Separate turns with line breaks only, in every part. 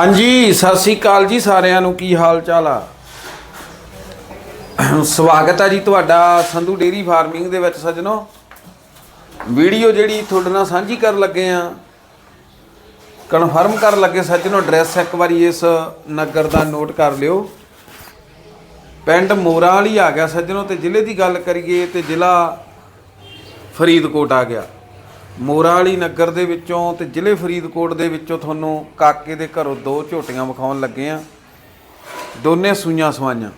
ਹਾਂਜੀ, ਸਤਿ ਸ੍ਰੀ ਅਕਾਲ ਜੀ ਸਾਰਿਆਂ ਨੂੰ, ਕੀ ਹਾਲ ਚਾਲ ਆ? ਸਵਾਗਤ ਆ ਜੀ ਤੁਹਾਡਾ ਸੰਧੂ ਡੇਰੀ ਫਾਰਮਿੰਗ ਦੇ ਵਿੱਚ ਸੱਜਣੋ। ਵੀਡੀਓ ਜਿਹੜੀ ਤੁਹਾਡੇ ਨਾਲ ਸਾਂਝੀ ਕਰਨ ਲੱਗੇ ਆ, ਕਨਫਰਮ ਕਰਨ ਲੱਗੇ ਸੱਜਣੋ, ਐਡਰੈਸ ਇੱਕ ਵਾਰੀ ਇਸ ਨਗਰ ਦਾ ਨੋਟ ਕਰ ਲਿਓ। ਪਿੰਡ ਮੋਰਾ ਵਾਲੀ ਆ ਗਿਆ ਸੱਜਣੋ, ਤੇ ਜ਼ਿਲ੍ਹੇ ਦੀ ਗੱਲ ਕਰੀਏ ਤੇ ਜ਼ਿਲ੍ਹਾ ਫਰੀਦਕੋਟ ਆ ਗਿਆ। ਮੋਰਾ ਵਾਲੀ ਨਗਰ ਦੇ ਵਿੱਚੋਂ ਤੇ ਜ਼ਿਲ੍ਹੇ ਫਰੀਦਕੋਟ ਦੇ ਵਿੱਚੋਂ ਤੁਹਾਨੂੰ ਕਾਕੇ ਦੇ ਘਰੋਂ ਦੋ ਝੋਟੀਆਂ ਵਿਖਾਉਣ ਲੱਗੇ ਆ। ਦੋਨੇ ਸੂਈਆਂ ਸਵਾਈਆਂ।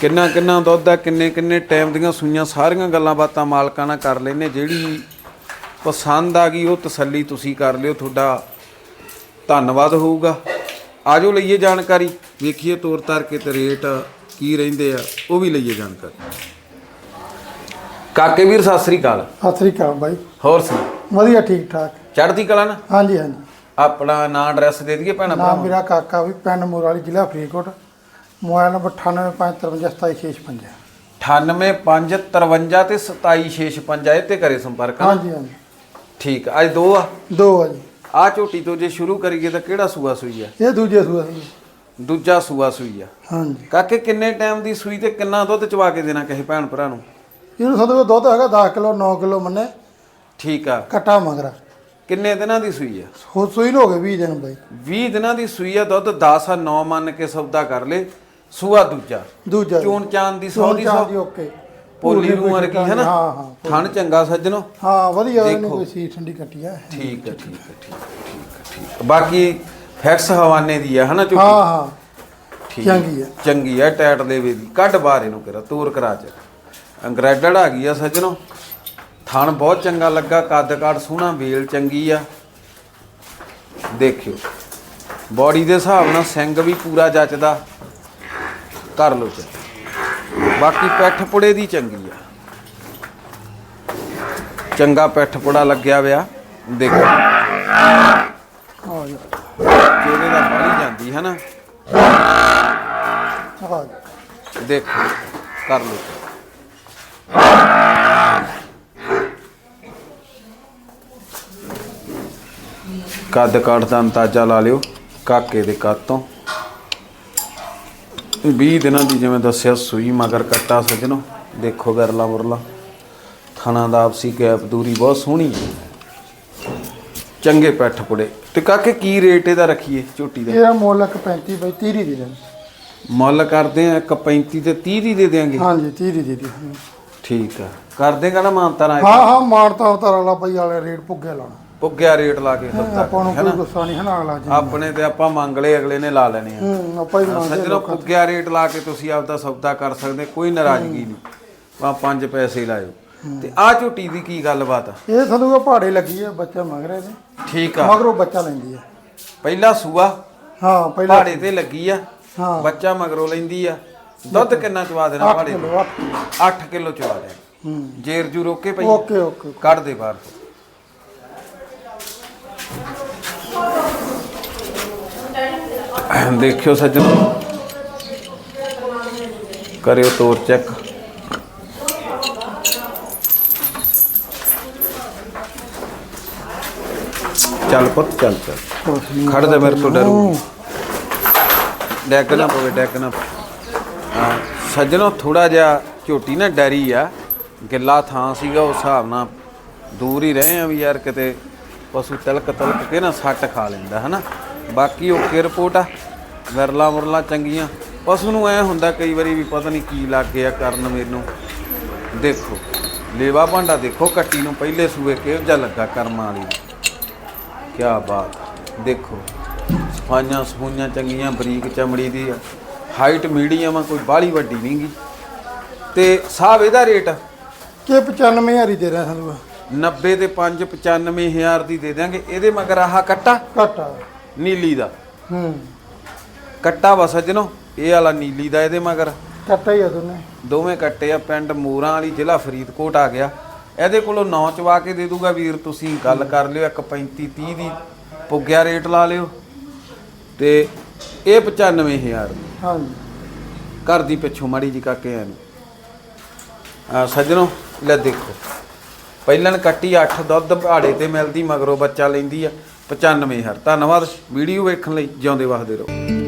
ਕਿੰਨਾ ਕਿੰਨਾ ਦੁੱਧ ਆ, ਕਿੰਨੇ ਕਿੰਨੇ ਟਾਈਮ ਦੀਆਂ ਸੂਈਆਂ, ਸਾਰੀਆਂ ਗੱਲਾਂ ਬਾਤਾਂ ਮਾਲਕਾਂ ਨਾਲ ਕਰ ਲੈਨੇ ਜਿਹੜੀ ਪਸੰਦ ਆ ਗਈ, ਉਹ ਤਸੱਲੀ ਤੁਸੀਂ ਕਰ ਲਿਓ। ਤੁਹਾਡਾ ਧੰਨਵਾਦ ਹੋਊਗਾ। ਆਜੋ ਲਈਏ ਜਾਣਕਾਰੀ। ਵੇਖੀਏ ਤੋਰ ਤਾਰ ਕੇ ਤੇ ਰੇਟ ਕੀ ਰਹਿੰਦੇ ਆ, ਉਹ ਵੀ ਲਈਏ ਜਾਣਕਾਰੀ। ਕਾਕੇ ਵੀਰ ਸਤਿ ਸ੍ਰੀ ਅਕਾਲ।
ਸਤਿ ਸ੍ਰੀ ਅਕਾਲ ਬਾਈ।
ਹੋਰ ਸੁਣਾ।
ਵਧੀਆ ਠੀਕ ਠਾਕ।
ਚੜ੍ਹਦੀ ਕਲਾ ਨਾ?
ਹਾਂਜੀ ਹਾਂਜੀ।
ਆਪਣਾ ਨਾਂ ਐਡਰੈਸ ਦੇ ਦਈਏ ਭੈਣਾ
ਨਾਮ ਮੇਰਾ ਕਾਕਾ ਵੀ ਪਿੰਡ ਮੋਰਾਲੀ ਜ਼ਿਲ੍ਹਾ ਫਰੀਦਕੋਟ। ਮੋਬਾਈਲ ਨੰਬਰ 9855577655
98553 ਤੇ 27655 ਇਹ ਤੇ ਕਰੇ ਸੰਪਰਕ?
ਹਾਂਜੀ ਹਾਂਜੀ।
ਠੀਕ ਆ। ਅੱਜ ਦੋ ਆ?
ਦੋ ਆ ਜੀ।
ਆ ਝੋਟੀ ਤੋਂ ਜੇ ਸ਼ੁਰੂ ਕਰੀਏ ਤਾਂ ਕਿਹੜਾ ਸੂਆ ਸੂਈ ਆ?
ਇਹ ਦੂਜੇ ਸੂਆ ਸੀ
ਦੂਜਾ ਸੂਆ ਸੂਈ ਆ।
ਹਾਂਜੀ।
ਕਾਕੇ ਕਿੰਨੇ ਟਾਈਮ ਦੀ ਸੂਈ ਤੇ ਕਿੰਨਾ ਦੁੱਧ ਚਵਾ ਕੇ ਦੇਣਾ ਕਿਸੇ ਭੈਣ ਭਰਾ ਨੂੰ?
ਇਹਨੂੰ ਸਾਡੇ ਕੋਲ ਦੁੱਧ ਹੈਗਾ 10 ਕਿਲੋ 9 ਕਿਲੋ ਮੰਨੇ।
ਠੀਕ ਆ।
ਕਟਾ ਮਗਰਾ।
ਕਿੰਨੇ ਦਿਨਾਂ ਦੀ ਸੂਈ ਆ?
ਹੋ ਸੂਈ ਨੂੰ ਹੋ ਗਏ 20 ਦਿਨ ਬਾਈ।
20 ਦਿਨਾਂ ਦੀ ਸੂਈ ਆ ਦੁੱਧ 10 ਆ 9 ਮੰਨ ਕੇ ਸੌਦਾ ਕਰ ਲੇ। ਸੂਆ ਦੂਜਾ।
ਦੂਜਾ।
ਚੋਣ ਚਾਂਦ ਦੀ ਸੌ ਦੀ ਸੌ।
ਓਕੇ।
ਪੋਲੀ ਨੂੰ ਵਰਗੀ ਹੈ ਨਾ?
ਹਾਂ ਹਾਂ
ਥਣ ਚੰਗਾ ਸੱਜਣੋ।
ਹਾਂ ਵਧੀਆ ਇਹਨੂੰ। ਕੋਈ ਸੀ ਠੰਡੀ ਕੱਟੀ ਆ।
ਠੀਕ ਹੈ ਠੀਕ ਹੈ ਠੀਕ ਠੀਕ ਠੀਕ ਬਾਕੀ ਫੈਕਸ ਹਵਾਨੇ ਦੀ ਆ ਹਨਾ ਝੋਟੀ
ਹਾਂ ਹਾਂ।
ਠੀਕ
ਚੰਗੀ ਆ।
ਚੰਗੀ ਆ ਟੈਟ ਦੇ। ਵੀ ਕੱਢ ਬਾਹਰ ਇਹਨੂੰ ਕਿਰਾ ਤੂਰ ਕਰਾ ਚ। ਅੰਗਰੈਡਡ ਆ ਗਈ ਆ ਸੱਜਣੋ। ਥਣ ਬਹੁਤ ਚੰਗਾ ਲੱਗਾ ਕੱਦ ਕਾਠ ਸੋਹਣਾ ਵੇਲ ਚੰਗੀ ਆ। ਦੇਖਿਓ ਬਾਡੀ ਦੇ ਹਿਸਾਬ ਨਾਲ ਸਿੰਘ ਵੀ ਪੂਰਾ ਜੱਚਦਾ। ਕਰ ਲੋ ਚ ਬਾਕੀ ਪੈਠ ਪੁੜੇ ਦੀ ਚੰਗੀ ਆ। ਚੰਗਾ ਪੈਠ ਪੁੜਾ ਲੱਗਿਆ ਵਿਆ ਦੇਖੋ। ਚਿਹਰੇ ਦਾ ਬਾਹਲੀ ਜਾਂਦੀ ਹੈ ਨਾ। ਦੇਖੋ ਕਰ ਲਓ ਕੱਦ ਕਾਠ ਦਾ ਅੰਦਾਜ਼ਾ ਲਾ ਲਿਓ ਕਾਕੇ ਦੇ ਕੱਦ ਤੋਂ। 20 ਦਿਨਾਂ ਦੀ ਜਿਵੇਂ ਦੱਸਿਆ ਸੂਈ ਮਗਰ ਕੱਟਾ ਸਜਣੋ ਦੇਖੋ ਗਰਲਾ ਮੁਰਲਾ। ਥਣਾ ਦਾ ਆਪਸੀ ਗੈਪ ਦੂਰੀ ਬਹੁਤ ਸੋਹਣੀ ਹੈ। ਚੰਗੇ ਪੈਠ ਪੁੜੇ। ਤੇ ਕਾਕੇ ਕੀ ਰੇਟ ਇਹਦਾ ਰੱਖੀਏ ਝੋਟੀ ਦਾ?
ਇਹਦਾ ਮੁੱਲ ਇੱਕ 35 ਬਾਈ 30 ਦੀ ਦੇ
ਮੁੱਲ ਕਰਦੇ ਆ ਇੱਕ 35 ਤੇ 30 ਦੀ ਦੇ ਦੇਾਂਗੇ
ਹਾਂਜੀ 30 ਦੀ ਦੇ ਦੇ
ਠੀਕ ਆ। ਕਰ ਦੇਗਾ ਨਾ ਮਾਨਤਾ ਨਾਲ
ਹਾਂ ਹਾਂ ਮਾਰਤਾ ਉਤਾਰ ਵਾਲਾ ਬਾਈ ਵਾਲੇ ਰੇਟ ਪੁੱਗੇ ਲਾਉਣਾ।
ਪੁੱਗਿਆ ਰੇਟ ਲਾ ਕੇ ਸੌਦਾ
ਆਪਾਂ ਨੂੰ
ਹੈ
ਕੋਈ ਗੁੱਸਾ ਨਹੀਂ ਹਨਾ ਅਗਲਾ ਜੀ।
ਆਪਣੇ ਤੇ ਆਪਾਂ ਮੰਗ ਲਏ ਅਗਲੇ ਨੇ ਲਾ ਲੈਣੇ ਆ।
ਹੂੰ ਆਪਾਂ ਹੀ ਮੰਨਦੇ
ਸੱਜਣੋ ਪੁੱਗਿਆ ਰੇਟ ਲਾ ਕੇ ਤੁਸੀਂ ਆਪਦਾ ਸੌਦਾ ਕਰ ਸਕਦੇ ਕੋਈ ਨਾਰਾਜ਼ਗੀ ਨਹੀਂ। ਆ ਪੰਜ ਪੈਸੇ ਲਾਇਓ। ਤੇ ਆ ਝੋਟੀ ਦੀ ਕੀ ਗੱਲਬਾਤ ਆ?
ਇਹ ਸਾਨੂੰ ਕੋ ਪਹਾੜੇ ਲੱਗੀ ਆ ਬੱਚਾ ਮਗਰੇ ਨੇ
ਠੀਕ ਆ।
ਮਗਰੋਂ ਬੱਚਾ ਲੈਂਦੀ ਆ।
ਪਹਿਲਾ ਸੂਆ?
ਹਾਂ ਪਹਿਲਾਂ
ਪਹਾੜੇ ਤੇ ਲੱਗੀ ਆ।
ਹਾਂ।
ਬੱਚਾ ਮਗਰੋਂ ਲੈਂਦੀ ਆ। ਦੁੱਧ ਕਿੰਨਾ ਚਵਾ ਦੇਣਾ
8
ਪਹਾੜੇ
ਕਿਲੋ 8
8 ਕਿਲੋ। ਚਵਾ ਦੇ।
ਹੂੰ।
ਜੇਰ ਜੂ ਰੋਕੇ ਪਈ
ਓਕੇ ਓਕੇ
ਕੱਢ ਦੇ ਬਾਹਰ। ਦੇਖਿਓ ਸੱਜਣੋ। ਕਰਿਓ ਤੋਰ ਚੈੱਕ। ਚੱਲ ਪੁੱਤ ਚੱਲ ਚੱਲ।
ਕੁਛ ਨੀ।
ਖੜ ਜਾ ਮੇਰੇ ਤੋਂ ਡਰੂ ਡੈਕ ਨਾ ਪਵੇ ਡੈਕ ਨਾ ਪਵੇ। ਹਾਂ, ਸੱਜਣੋ ਥੋੜਾ ਜਿਹਾ ਝੋਟੀ ਨਾ ਡਰੀ ਆ। ਗਿੱਲਾ ਥਾਂ ਸੀਗਾ, ਉਸ ਹਿਸਾਬ ਨਾਲ ਦੂਰ ਹੀ ਰਹੇ ਆ ਵੀ ਯਾਰ ਕਿਤੇ ਪਸ਼ੂ ਤਲਕ ਤਲਕ ਕੇ ਨਾ ਸੱਟ ਖਾ ਲੈਂਦਾ, ਹਨਾ? ਬਾਕੀ ਓਕੇ ਰਿਪੋਰਟ ਆ। ਵਿਰਲਾ ਮੁਰਲਾ ਚੰਗੀਆਂ। ਪਸ਼ੂ ਨੂੰ ਐ ਹੁੰਦਾ ਕਈ ਵਾਰੀ ਵੀ ਪਤਾ ਨਹੀਂ ਕੀ ਲੱਗ ਗਿਆ ਕਰਨ ਮੈਨੂੰ। ਦੇਖੋ, ਲੇਵਾ ਭਾਂਡਾ ਦੇਖੋ, ਕੱਟੀ ਨੂੰ ਪਹਿਲੇ ਸੂਏ ਕਿਹੋ ਜਿਹਾ ਲੱਗਾ ਕਰਮਾਂ ਵਾਲੀ। ਕੀ ਬਾਤ। ਦੇਖੋ, ਸਫਾਈਆਂ ਸਫੂਈਆਂ ਚੰਗੀਆਂ, ਬਰੀਕ ਚਮੜੀ ਦੀ ਆ। ਹਾਈਟ ਮੀਡੀਅਮ ਆ ਕੋਈ ਬਾਹਲੀ ਵੱਡੀ ਨਹੀਂਗੀ ਤੇ ਸਾਹਬ ਇਹਦਾ ਰੇਟ?
ਕਿ 95000 ਹੀ ਦੇ ਰਿਹਾ ਸਾਨੂੰ
90 ਤੇ 5 95000 ਦੀ ਦੇ ਦਿਆਂਗੇ। ਇਹਦੇ ਮਗਰ ਆਹ ਕੱਟਾ?
ਘਟਾ
ਨੀਲੀ ਦਾ।
ਹੂੰ।
ਕੱਟਾ ਵਾ ਸੱਜਣੋ ਇਹ ਵਾਲਾ ਨੀਲੀ ਦਾ ਇਹਦੇ ਮਗਰ।
ਘਟਾ ਹੀ ਆ ਦੋਨੇ।
ਦੋਵੇਂ ਕੱਟੇ ਆ ਪਿੰਡ ਮੂਰਾਂ ਵਾਲੀ ਜ਼ਿਲ੍ਹਾ ਫਰੀਦਕੋਟ ਆ ਗਿਆ। ਇਹਦੇ ਕੋਲੋਂ ਨੌ ਚਵਾ ਕੇ ਦੇ ਦੂਗਾ ਵੀਰ ਤੁਸੀਂ ਗੱਲ ਕਰ ਲਿਓ ਇੱਕ 35 30 ਦੀ ਪੁੱਗਿਆ ਰੇਟ ਲਾ ਲਿਓ। ਤੇ ਇਹ 95000 ਦੀ।
ਹਾਂਜੀ।
ਘਰ ਦੀ ਪਿੱਛੋਂ ਮਾੜੀ ਜੀ ਕਾਕੇ ਆ ਆ ਸੱਜਣੋ, ਲੈ ਦੇਖੋ। ਪਹਿਲਾਂ ਕੱਟੀ 8 ਦੁੱਧ ਭਾੜੇ ਤੇ ਮਿਲਦੀ, ਮਗਰੋਂ ਬੱਚਾ ਲੈਂਦੀ ਆ 95000 ਧੰਨਵਾਦ ਵੀਡੀਓ ਵੇਖਣ ਲਈ, ਜਿਉਂਦੇ ਵਸਦੇ ਰਹੋ।